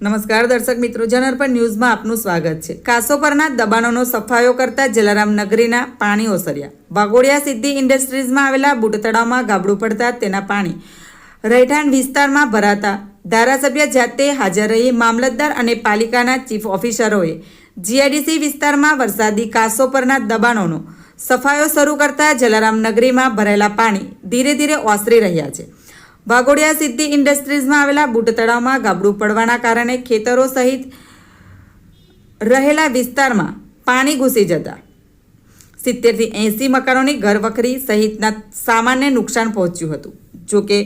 નમસ્કાર દર્શક મિત્રો જનરપન ન્યૂઝમાં આપનું સ્વાગત છે. કાસો પરના દબાણોનો સફાયો કરતા જલારામ નગરીના પાણી ઓસર્યા. વાઘોડિયા સિદ્ધિ ઇન્ડસ્ટ્રીઝમાં આવેલા બુટ તળાવમાં ગાબડું પડતા તેના પાણી રહેઠાણ વિસ્તારમાં ભરાતા. ધારાસભ્ય જાતે હાજર રહી મામલતદાર અને પાલિકાના ચીફ ઓફિસરોએ જીઆઈડીસી વિસ્તારમાં વરસાદી કાસો પરના દબાણોનો સફાયો શરૂ કરતા જલારામ નગરીમાં ભરાયેલા પાણી ધીરે ધીરે ઓસરી રહ્યા છે. વાઘોડિયા સિદ્ધિ ઇન્ડસ્ટ્રીઝમાં આવેલા બુટ તળાવમાં ગાબડું પડવાના કારણે ખેતરો સહિત રહેલા વિસ્તારમાં પાણી ઘૂસી જતા. સિત્તેરથી એંસી મકાનોની ઘરવખરી સહિતના સામાન્ય નુકસાન પહોંચ્યું હતું. જોકે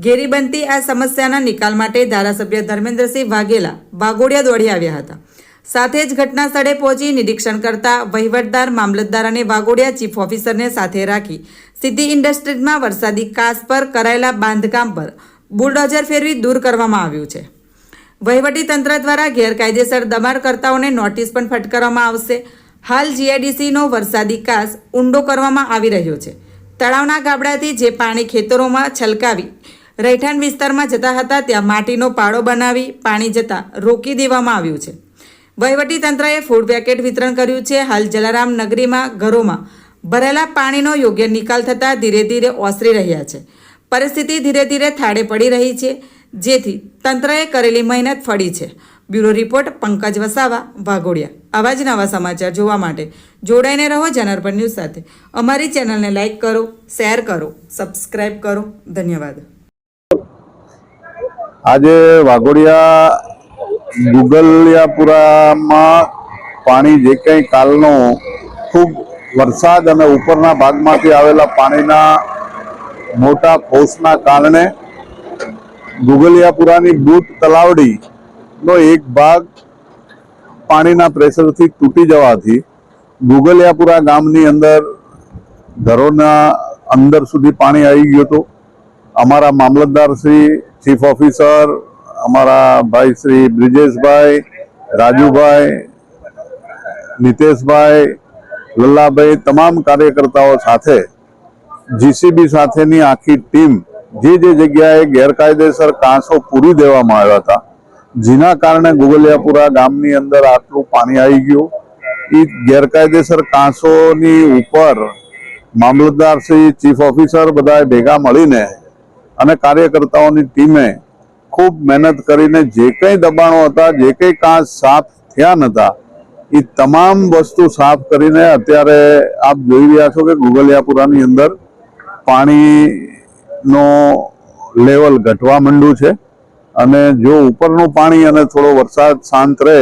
ઘેરી બનતી આ સમસ્યાના નિકાલ માટે ધારાસભ્ય ધર્મેન્દ્રસિંહ વાઘેલા વાઘોડિયા દોડી આવ્યા હતા. સાથે જ ઘટના સ્થળે પહોંચી નિરીક્ષણ કરતા વહીવટદાર, મામલતદાર અને વાગોડિયા ચીફ ઓફિસરને સાથે રાખી સિદ્ધિ ઇન્ડસ્ટ્રીઝમાં વરસાદી કાસ પર કરાયેલા બાંધકામ પર બુલડોઝર ફેરવી દૂર કરવામાં આવ્યું છે. વહીવટી તંત્ર દ્વારા ગેરકાયદેસર દબાણકર્તાઓને નોટિસ પણ ફટકારવામાં આવશે. હાલ જીઆઈડીસીનો વરસાદી કાસ ઊંડો કરવામાં આવી રહ્યો છે. તળાવના ગાબડાથી જે પાણી ખેતરોમાં છલકાવી રહેઠાણ વિસ્તારમાં જતા હતા, ત્યાં માટીનો પાડો બનાવી પાણી જતા રોકી દેવામાં આવ્યું છે. વહીવટી તંત્રએ ફૂડ પેકેટ વિતરણ કર્યું છે. હાલ જલારામ નગરીમાં ઘરોમાં ભરેલા પાણીનો યોગ્ય નિકાલ થતાં ધીરે ધીરે ઓસરી રહ્યા છે. પરિસ્થિતિ ધીરે ધીરે થાળે પડી રહી છે. જેથી તંત્રએ કરેલી મહેનત ફળી છે. Bureau report Pankaj Vasava, Waghodia. આવા જ નવા સમાચાર જોવા માટે જોડાઈને રહો જનરપર ન્યૂઝ સાથે. અમારી ચેનલને લાઇક કરો, શેર કરો સબસ્ક્રાઈબ કરો. ધન્યવાદ. આજે વાઘોડિયા ગુગલિયાપુરામાં પાણી જે કંઈ કાલનો ખૂબ વરસાદ અને ઉપરના ભાગમાંથી આવેલા પાણીના મોટા ફોર્સના કારણે ગુગલિયાપુરાની બૂટ તલાવડીનો એક ભાગ પાણીના પ્રેશરથી તૂટી જવાથી ગુગલિયાપુરા ગામની અંદર ઘરોના અંદર સુધી પાણી આવી ગયું હતું. અમારા મામલતદાર ચીફ ઓફિસર અમારા ભાઈ શ્રી બ્રિજેશભાઈ, રાજુભાઈ, નિતેશભાઈ, લલ્લાભાઈ તમામ કાર્યકર્તાઓ સાથે જીસીબી સાથેની આખી ટીમ જે જે જગ્યાએ ગેરકાયદેસર કાંસો પૂરી દેવામાં આવ્યા હતા, જેના કારણે ગુગલિયાપુરા ગામની અંદર આટલું પાણી આવી ગયું. એ ગેરકાયદેસર કાંસોની ઉપર મામલતદાર શ્રી, ચીફ ઓફિસર બધાએ ભેગા મળીને અને કાર્યકર્તાઓની ટીમે ખૂબ મહેનત કરીને જે કંઈ દબાણો હતા, જે કંઈ કાચ સાફ થયા નહોતા, એ તમામ વસ્તુ સાફ કરીને અત્યારે આપ જોઈ રહ્યા છો કે ગુગલિયાપુરાની અંદર પાણીનો લેવલ ઘટવા માંડ્યું છે અને જો ઉપરનું પાણી અને થોડો વરસાદ શાંત રહે,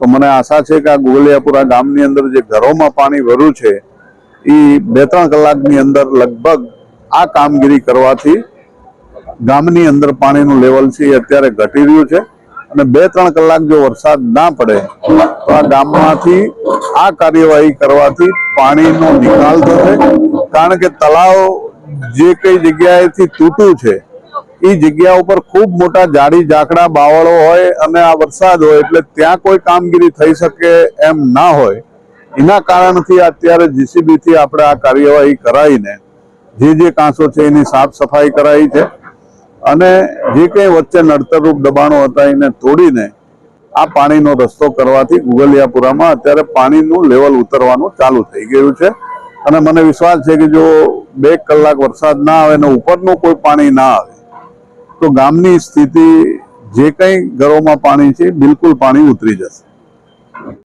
તો મને આશા છે કે આ ગુગલિયાપુરા ગામની અંદર જે ઘરોમાં પાણી ભર્યું છે એ બે ત્રણ કલાકની અંદર લગભગ આ કામગીરી કરવાથી ગામની અંદર પાણીનું લેવલ છે એ અત્યારે ઘટી રહ્યું છે. અને બે ત્રણ કલાક જો વરસાદ ના પડે, તો આ ગામમાંથી આ કાર્યવાહી કરવાથી પાણીનો નિકાલ થશે. કારણ કે તળાવ જે કઈ જગ્યાએથી તૂટું છે એ જગ્યા ઉપર ખૂબ મોટા જાડી ઝાકડા, બાવળો હોય અને આ વરસાદ હોય એટલે ત્યાં કોઈ કામગીરી થઈ શકે એમ ના હોય. એના કારણથી અત્યારે જીસીબીથી આપણે આ કાર્યવાહી કરાવીને જે જે કાંસો છે એની સાફ સફાઈ કરાવી છે. અને જે કંઈ વચ્ચે નડતરરૂપ દબાણો હતા એને તોડીને આ પાણીનો રસ્તો કરવાથી ગુગલિયાપુરામાં અત્યારે પાણીનું લેવલ ઉતરવાનું ચાલુ થઈ ગયું છે. અને મને વિશ્વાસ છે કે જો બે કલાક વરસાદ ના આવે ને ઉપરનું કોઈ પાણી ના આવે, તો ગામની સ્થિતિ જે કંઈ ઘરોમાં પાણી છે, બિલકુલ પાણી ઉતરી જશે.